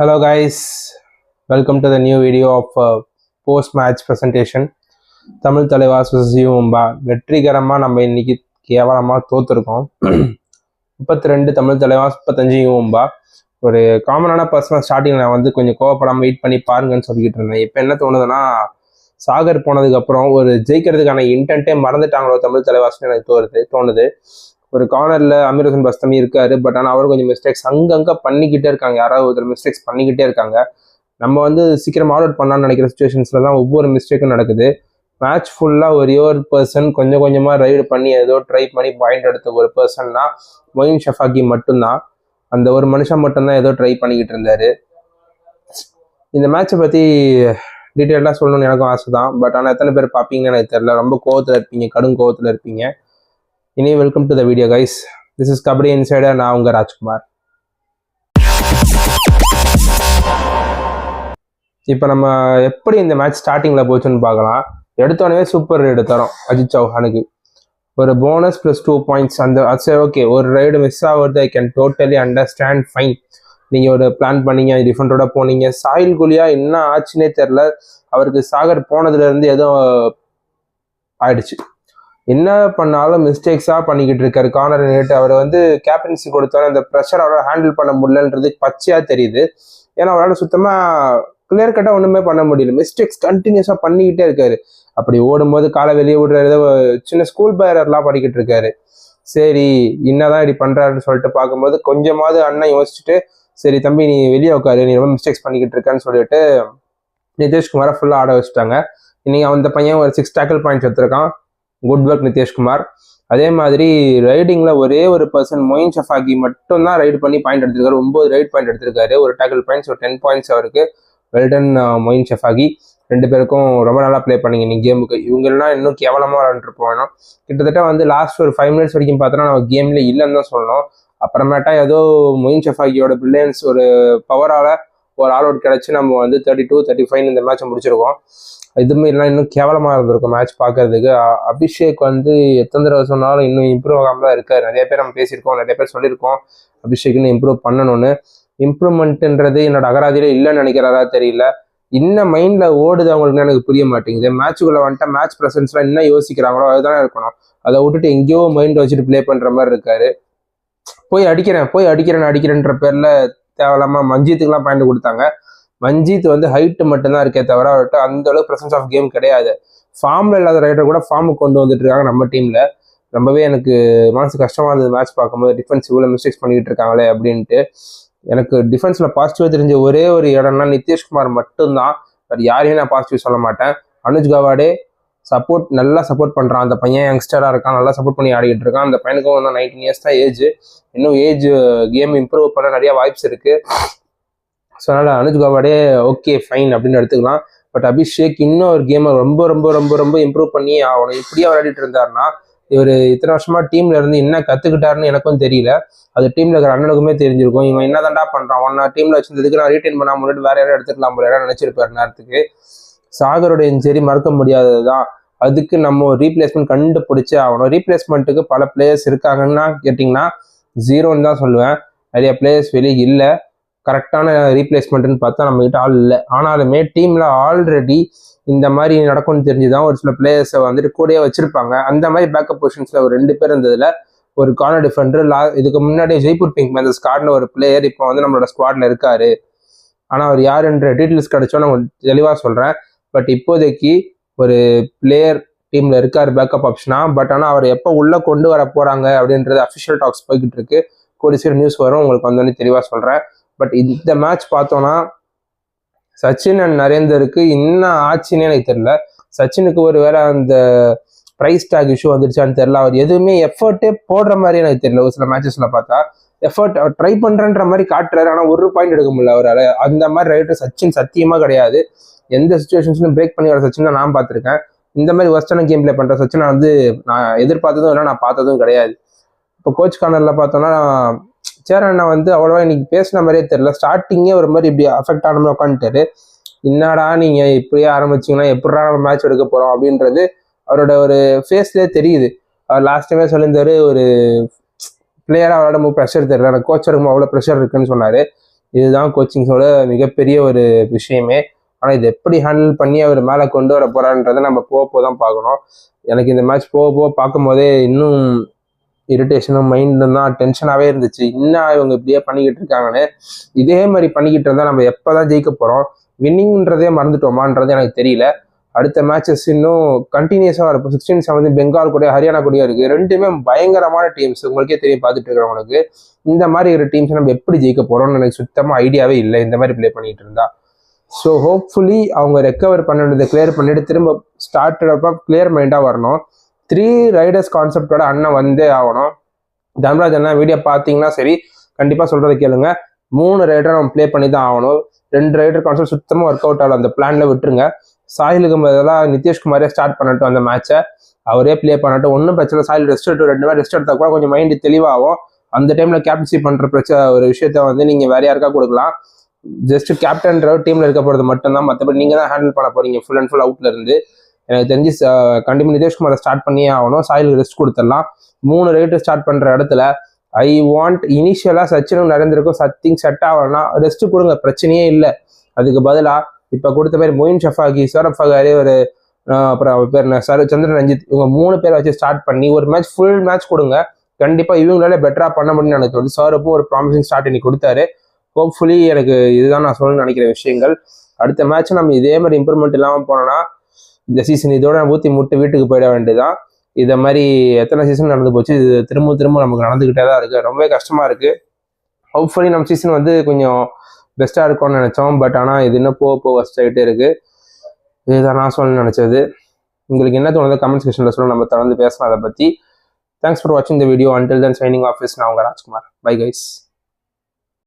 Hello guys, welcome to the new video of uh, post match presentation. Tamil Thalaivas சிவம்பா வெற்றிகரமாக நம்ம இன்னைக்கு கேவலமாக தோத்துருக்கோம். முப்பத்தி ரெண்டு தமிழ் தலைவாஸ் முப்பத்தஞ்சு யூம்பா ஒரு காமனான பர்சனாக ஸ்டார்டிங் நான் வந்து கொஞ்சம் கோவப்படாமல் வெயிட் பண்ணி பாருங்கன்னு சொல்லிக்கிட்டு இருந்தேன். இப்போ என்ன தோணுதுன்னா சாகர் போனதுக்கப்புறம் ஒரு ஜெயிக்கிறதுக்கான இன்டென்ட்டே மறந்துட்டாங்களோ தமிழ் தலைவாஸ்னு எனக்கு தோணுது தோணுது. ஒரு கார்னர்ல அமீரசன் பஸ்தமி இருக்காரு பட் ஆனால் அவர் கொஞ்சம் மிஸ்டேக்ஸ் அங்கங்கே பண்ணிக்கிட்டே இருக்காங்க. யாராவது ஒருத்தர் மிஸ்டேக்ஸ் பண்ணிக்கிட்டே இருக்காங்க. நம்ம வந்து சீக்கிரம் ஆல் அவுட் பண்ணான்னு நினைக்கிற சுச்சுவேஷன்ஸ்ல தான் ஒவ்வொரு மிஸ்டேக்கும் நடக்குது. மேட்ச் ஃபுல்லாக ஒரே ஒரு பர்சன் கொஞ்சம் கொஞ்சமாக ரைடு பண்ணி ஏதோ ட்ரை பண்ணி பாயிண்ட் எடுத்த ஒரு பர்சன்னா மொயின் ஷஃபாக்கி மட்டும்தான். அந்த ஒரு மனுஷன் மட்டும்தான் ஏதோ ட்ரை பண்ணிக்கிட்டு இருந்தார். இந்த மேட்சை பற்றி டீட்டெயிலாக சொல்லணும்னு எனக்கும் ஆசை தான் பட் ஆனால் எத்தனை பேர் பார்ப்பீங்கன்னு எனக்கு தெரியல. ரொம்ப கோவத்தில் இருப்பீங்க கடும் கோவத்தில் இருப்பீங்க. இனி welcome to the video guys this is kabaddi insider நான் உங்கள் ராஜ்குமார். இப்போ நம்ம எப்படி இந்த மேட்ச் ஸ்டார்டிங்கில் போச்சுன்னு பார்க்கலாம். எடுத்தோடனே சூப்பர் ரைடு தரோம் அஜித் சௌஹானுக்கு. ஒரு போனஸ் ப்ளஸ் டூ பாயிண்ட்ஸ் அந்த சரி ஓகே ஒரு ரைடு மிஸ் ஆகுறது I can totally understand fine நீங்கள் ஒரு பிளான் பண்ணீங்க டிஃபண்டோட போனீங்க. சாயில் குலியா என்ன ஆச்சுன்னே தெரில அவருக்கு சாகர் போனதுலேருந்து எதுவும் ஆயிடுச்சு. என்ன பண்ணாலும் மிஸ்டேக்ஸாக பண்ணிக்கிட்டு இருக்காரு. கார்னர் நேட்டு அவர் வந்து கேப்டன்சி கொடுத்தாலும் அந்த ப்ரெஷர் அவரால் ஹேண்டில் பண்ண முடியலன்றது பச்சையாக தெரியுது. ஏன்னா அவரால் சுத்தமாக கிளியர் கட்டாக ஒன்றுமே பண்ண முடியல. மிஸ்டேக்ஸ் கண்டினியூஸாக பண்ணிக்கிட்டே இருக்காரு. அப்படி ஓடும்போது காலை வெளியே விடுறது சின்ன ஸ்கூல் பேரர்லாம் படிக்கிட்டு இருக்காரு. சரி என்னதான் இப்படி பண்றாருன்னு சொல்லிட்டு பார்க்கும்போது கொஞ்சமாவது அண்ணன் யோசிச்சுட்டு சரி தம்பி நீ வெளியே உட்காரு. நீ ரொம்ப மிஸ்டேக்ஸ் பண்ணிக்கிட்டு இருக்கான்னு சொல்லிட்டு நிதிஷ்குமாரை ஃபுல்லாக ஆட வச்சுட்டாங்க. இன்னைக்கு அந்த பையன் ஒரு சிக்ஸ் டேக்கிள் பாயிண்ட்ஸ் எடுத்திருக்கான். Good work Nitish Kumar. அதே மாதிரி ரைடிங்கில் ஒரே ஒரு பர்சன் மொயின் ஷஃபாகி மட்டும்தான் ரைடு பண்ணி பாயிண்ட் எடுத்திருக்காரு. ஒம்பது ரைட் பாயிண்ட் எடுத்திருக்காரு. ஒரு டேக்கிள் பாயிண்ட்ஸ் ஒரு டென் பாயிண்ட்ஸ் அவருக்கு. Well done Moein Shafaghi. ரெண்டு பேருக்கும் ரொம்ப நல்லா ப்ளே பண்ணீங்க இன்னைக்கு கேமுக்கு இவங்கெல்லாம் இன்னும் கேவலமாக விளாண்டுருப்போம் கிட்டத்தட்ட வந்து லாஸ்ட் ஒரு ஃபைவ் மினிட்ஸ் வரைக்கும் பார்த்தோன்னா நம்ம கேம்ல இல்லைன்னு தான் சொல்லணும். அப்புறமேட்டா ஏதோ மொயின் ஷஃபாகியோட பிரில்லியன்ஸ் ஒரு பவரால் ஒரு ஆல் அவுட் கிடச்சி நம்ம வந்து தேர்ட்டி டூ தேர்ட்டி ஃபைவ் இந்த மேட்சை முடிச்சிருக்கோம். இதுவுமே இல்லை இன்னும் கேவலமாக இருந்திருக்கும் மேட்ச் பார்க்கறதுக்கு. அபிஷேக் வந்து எத்தனை தடவை சொன்னாலும் இன்னும் இம்ப்ரூவ் ஆகாமல் தான் இருக்காரு. நிறைய பேர் நம்ம பேசியிருக்கோம் நிறைய பேர் சொல்லியிருக்கோம். அபிஷேக் இன்னும் இம்ப்ரூவ் பண்ணணும்னு. இம்ப்ரூவ்மெண்ட்ன்றது என்னோட அகராதியில இல்லைன்னு நினைக்கிறாரா தெரியல. இன்னும் மைண்ட்ல ஓடுது அவங்களுக்கு எனக்கு புரிய மாட்டேங்குது. மேட்சுக்குள்ள வந்துட்டு மேட்ச் ப்ரெசன்ஸ்லாம் என்ன யோசிக்கிறாங்களோ அதுதானே இருக்கணும். அதை விட்டுட்டு எங்கேயோ மைண்ட் வச்சுட்டு ப்ளே பண்ற மாதிரி இருக்காரு. போய் அடிக்கிறேன் போய் அடிக்கிறேன் அடிக்கிறேன்ற பேர்ல தேவையில்லாம மஞ்சித்துக்குலாம் பாயிண்ட் கொடுத்தாங்க. மஞ்சித் வந்து ஹைட்டு மட்டும்தான் இருக்கே தவிர அவர்கிட்ட அந்த அளவுக்கு பிரசன்ஸ் ஆஃப் கேம் கிடையாது. ஃபார்மில் இல்லாத ரைடர் கூட ஃபார்முக்கு கொண்டு வந்துட்டு இருக்காங்க நம்ம டீமில் ரொம்பவே எனக்கு மனசு கஷ்டமாக இருந்தது மேட்ச் பார்க்கும்போது. டிஃபென்ஸ் இவ்வளோ மிஸ்டேக்ஸ் பண்ணிக்கிட்டு இருக்காங்களே அப்படின்ட்டு. எனக்கு டிஃபென்ஸில் பாசிட்டிவாக தெரிஞ்ச ஒரே ஒரு இடம்னா நிதிஷ்குமார் மட்டும்தான். வேறு யாரையும் நான் பாசிட்டிவ் சொல்ல மாட்டேன். அனுஜ் கவாடே சப்போர்ட் நல்லா சப்போர்ட் பண்ணுறான் அந்த பையன் யங்ஸ்டராக இருக்கான் நல்லா சப்போர்ட் பண்ணி ஆடிக்கிட்டு இருக்கான். அந்த பையனுக்கும் வந்து நைன்டீன் இயர்ஸ் தான் ஏஜ் இன்னும் ஏஜ் கேம் இம்ப்ரூவ் பண்ண நிறைய வாய்ப்ஸ் இருக்கு. ஸோ அதனால் அனுஜ் கவாடே ஓகே ஃபைன் அப்படின்னு எடுத்துக்கலாம். பட் அபிஷேக் இன்னும் ஒரு கேமை ரொம்ப ரொம்ப ரொம்ப ரொம்ப இம்ப்ரூவ் பண்ணி அவனை இப்படியே விளையாடிட்டு இருந்தாருன்னா இவர் இத்தனை வருஷமா டீம்ல இருந்து என்ன கத்துக்கிட்டாருன்னு எனக்கும் தெரியல. அது டீம்ல இருக்கிற அண்ணனுக்குமே தெரிஞ்சிருக்கும். இவன் என்ன தாண்டா பண்றான்? ஒன்னா டீம்ல வச்சிருந்ததுக்கு நான் ரீட்டைன் பண்ணாம முன்னாடி வேற யாரும் எடுத்துக்கலாம் போல. நினைச்சிருப்பாரு நேரத்துக்கு. சாகருடைய இன்ஜரி மறக்க முடியாதது தான் அதுக்கு நம்ம ஒரு ரீப்ளேஸ்மெண்ட் கண்டுபிடிச்சே ஆகணும். ரீப்ளேஸ்மெண்ட்டுக்கு பல பிளேயர்ஸ் இருக்காங்கன்னா கேட்டிங்கன்னா ஜீரோன்னு தான் சொல்லுவேன். நிறைய பிளேயர்ஸ் வெளியே இல்லை. கரெக்டான ரீப்ளேஸ்மெண்ட்னு பார்த்தா நம்ம கிட்ட ஆள் இல்லை. ஆனாலுமே டீமில் ஆல்ரெடி இந்த மாதிரி நடக்கும்னு தெரிஞ்சு தான் ஒரு சில பிளேயர்ஸை வந்துட்டு கூடயே வச்சுருப்பாங்க. அந்த மாதிரி பேக்கப் பொசிஷன்ஸில் ஒரு ரெண்டு பேர் இருந்ததில் ஒரு கார்னர் டிஃபெண்டர் லா இதுக்கு முன்னாடி ஜெய்ப்பூர் பிங்க் மேந்தர்ஸ் ஸ்காட்னு ஒரு பிளேயர் இப்போ வந்து நம்மளோட ஸ்குவாட்ல இருக்காரு. ஆனால் அவர் யாருன்ற டீட்டெயில்ஸ் கிடைச்சோன்னு நான் சொல்கிறேன் பட் இப்போதைக்கு ஒரு பிளேயர் டீம்ல இருக்கார் பேக்கப் ஆப்ஷனா பட் ஆனால் அவர் எப்போ உள்ளே கொண்டு வர போறாங்க அப்படின்றது அஃபிஷியல் டாக்ஸ் போய்கிட்டு இருக்கு. கூடி சீக்கிரம் நியூஸ் வரும். உங்களுக்கு வந்தோடனே தெளிவாக சொல்றேன். பட் இந்த மேட்ச் பார்த்தோன்னா சச்சின் அண்ட் நரேந்தருக்கு என்ன ஆச்சுன்னே எனக்கு தெரியல. சச்சினுக்கு ஒரு வேளை அந்த ப்ரைஸ் டேக் இஷ்யூ வந்துருச்சான்னு தெரில அவர் எதுவுமே எஃபர்ட்டே போடுற மாதிரி எனக்கு தெரியல. ஒரு சில மேட்சஸ்ல பார்த்தா எஃபர்ட் ட்ரை பண்றேன்ற மாதிரி காட்டுறாரு. ஆனால் ஒரு பாயிண்ட் எடுக்க முடியல அவரால். அந்த மாதிரி ரைட்டர் சச்சின் சத்தியமாக கிடையாது. எந்த சுச்சுவேஷன்ஸ்லையும் பிரேக் பண்ணி வர சச்சின் தான் நான் பார்த்துருக்கேன். இந்த மாதிரி ஒஸ்டான கேம் ப்ளே பண்ணுற சச்சின் நான் வந்து நான் எதிர்பார்த்ததும் இல்லை நான் பார்த்ததும் கிடையாது. இப்போ கோச் கார்னரில் பார்த்தோன்னா சேர் அண்ணா வந்து அவ்வளோவா இன்னைக்கு பேசின மாதிரியே தெரில ஸ்டார்டிங்கே ஒரு மாதிரி இப்படி அஃபெக்ட் ஆன மாதிரி உட்காந்துட்டாரு. என்னடா நீங்கள் இப்படியே ஆரம்பிச்சிங்கன்னா எப்படா நம்ம மேட்ச் எடுக்க போகிறோம் அப்படின்றது அவரோட ஒரு ஃபேஸ்லேயே தெரியுது. அவர் லாஸ்ட் டைமே சொல்லியிருந்தார் ஒரு பிளேயராக விளையாடும் ப்ரெஷர் தெரியல. எனக்கு கோச்சருக்கு இருக்கும் அவ்வளோ ப்ரெஷர் இருக்குன்னு சொன்னார். இதுதான் கோச்சிங்ஸோட மிகப்பெரிய ஒரு விஷயமே. ஆனால் இது எப்படி ஹேண்டில் பண்ணி அவர் மேலே கொண்டு வர போறான்றதை நம்ம போக போக தான் பார்க்கணும். எனக்கு இந்த மேட்ச் போக போக பார்க்கும்போதே இன்னும் இரிட்டேஷனும் மைண்டும் தான் டென்ஷனாகவே இருந்துச்சு. இன்னும் இவங்க இப்படியே பண்ணிக்கிட்டு இருக்காங்கன்னு இதே மாதிரி பண்ணிக்கிட்டு இருந்தால் நம்ம எப்போ தான் ஜெயிக்க போகிறோம் வின்னிங்ன்றதே மறந்துட்டோமான்றது எனக்கு தெரியல. அடுத்த மேட்சஸ் இன்னும் கண்டினியூஸாக இருக்கும். சிக்ஸ்டீன் செவன்த் பெங்கால் கூட ஹரியானா கூடயும் இருக்குது ரெண்டுமே பயங்கரமான டீம்ஸ் உங்களுக்கே தெரியும் பார்த்துட்டு இருக்கிறவங்களுக்கு. இந்த மாதிரி ஒரு டீம்ஸ் நம்ம எப்படி ஜெயிக்க போகிறோம்னு எனக்கு சுத்தமாக ஐடியாவே இல்லை. இந்த மாதிரி ப்ளே பண்ணிட்டு இருந்தா. ஸோ ஹோப்ஃபுல்லி அவங்க ரெக்கவர் பண்ணிட்டு கிளியர் பண்ணிட்டு திரும்ப ஸ்டார்ட் அப்போ கிளியர் மைண்டாக வரணும். த்ரீ ரைடர்ஸ் கான்செப்டோட அண்ணன் வந்தே ஆகணும். தன்ராஜ் அண்ணா வீடியோ பார்த்தீங்கன்னா சரி கண்டிப்பாக சொல்கிறத கேளுங்க. மூணு ரைடர் நம்ம ப்ளே பண்ணி தான் ஆகணும். ரெண்டு ரைடர் கான்செப்ட் சுத்தமாக ஒர்க் அவுட் ஆகல. அந்த பிளானில் விட்டுருங்க. சாயிலுக்கு பதிலாக நிதிஷ்குமாரே ஸ்டார்ட் பண்ணட்டும் அந்த மேட்சை அவரே ப்ளே பண்ணட்டும். ஒன்றும் பிரச்சனை இல்லை. சாயில் ரெஸ்ட் எடுத்து ரெண்டு பேர் ரெஸ்ட் எடுத்தால் கூட கொஞ்சம் மைண்டு தெளிவாகும். அந்த டைமில் கேப்டன்சி பண்ணுற பிரச்சனை ஒரு விஷயத்த வந்து நீங்கள் வேற யாருக்கா கொடுக்கலாம். ஜஸ்ட் கேப்டன்ற டீம்ல இருக்க போறது மட்டும்தான். மற்றபடி நீங்க தான் ஹேண்டில் பண்ண போறீங்க. ஃபுல் அண்ட் ஃபுல் அவுட்ல இருந்து. எனக்கு தெரிஞ்சு கண்டிப்பாக நிதிஷ்குமாரை ஸ்டார்ட் பண்ணியே ஆகணும். சாயிலுக்கு ரெஸ்ட் கொடுத்துடலாம். மூணு ரேட்டு ஸ்டார்ட் பண்ற இடத்துல ஐ வாண்ட் இனிஷியலா சச்சினும் நடந்திருக்கும் சத்திங் செட் ஆகணும்னா ரெஸ்ட் கொடுங்க. பிரச்சனையே இல்லை. அதுக்கு பதிலா இப்ப கொடுத்த பேர் மொயின் ஷஃபாகி சௌரப் ஃபகாரி ஒரு அப்புறம் பேர் சரு சர சந்திரன் ரஞ்சித் இவங்க மூணு பேரை வச்சு ஸ்டார்ட் பண்ணி ஒரு மேட்ச் ஃபுல் மேட்ச் கொடுங்க. கண்டிப்பா இவங்களால பெட்டரா பண்ண முடியும்னு எனக்கு வந்து சௌரப்பும் ஒரு ப்ராமிசிங் ஸ்டார்ட் இன்னைக்கு கொடுத்தாரு. ஹோப்ஃபுல்லி எனக்கு இதுதான் நான் சொல்லணும்னு நினைக்கிற விஷயங்கள். அடுத்த மேட்ச் நம்ம இதே மாதிரி இம்ப்ரூவ்மெண்ட் இல்லாமல் போனோம்னா இந்த சீசன் இதோட ஊற்றி முட்டு வீட்டுக்கு போயிட வேண்டியதுதான். இதை மாதிரி எத்தனை சீசன் நடந்து போச்சு இது திரும்ப திரும்ப நமக்கு நடந்துக்கிட்டே தான் இருக்குது ரொம்பவே கஷ்டமாக இருக்குது ஹோப்ஃபுல்லி நம்ம சீசன் வந்து கொஞ்சம் பெஸ்ட்டாக இருக்கும்னு நினச்சோம். பட் ஆனால் இது இன்னும் போக போக ஒஸ்ட் ஆகிட்டே இருக்குது இதுதான் நான் சொல்லணும்னு நினச்சது. உங்களுக்கு என்ன தோணுதோ கமெண்ட் செக்ஷனில் சொல்ல நம்ம தொடர்ந்து பேசலாம். அதை பற்றி தேங்க்ஸ் ஃபார் வாட்சிங் the video until then signing off நான் உங்கள் ராஜ்குமார். Bye guys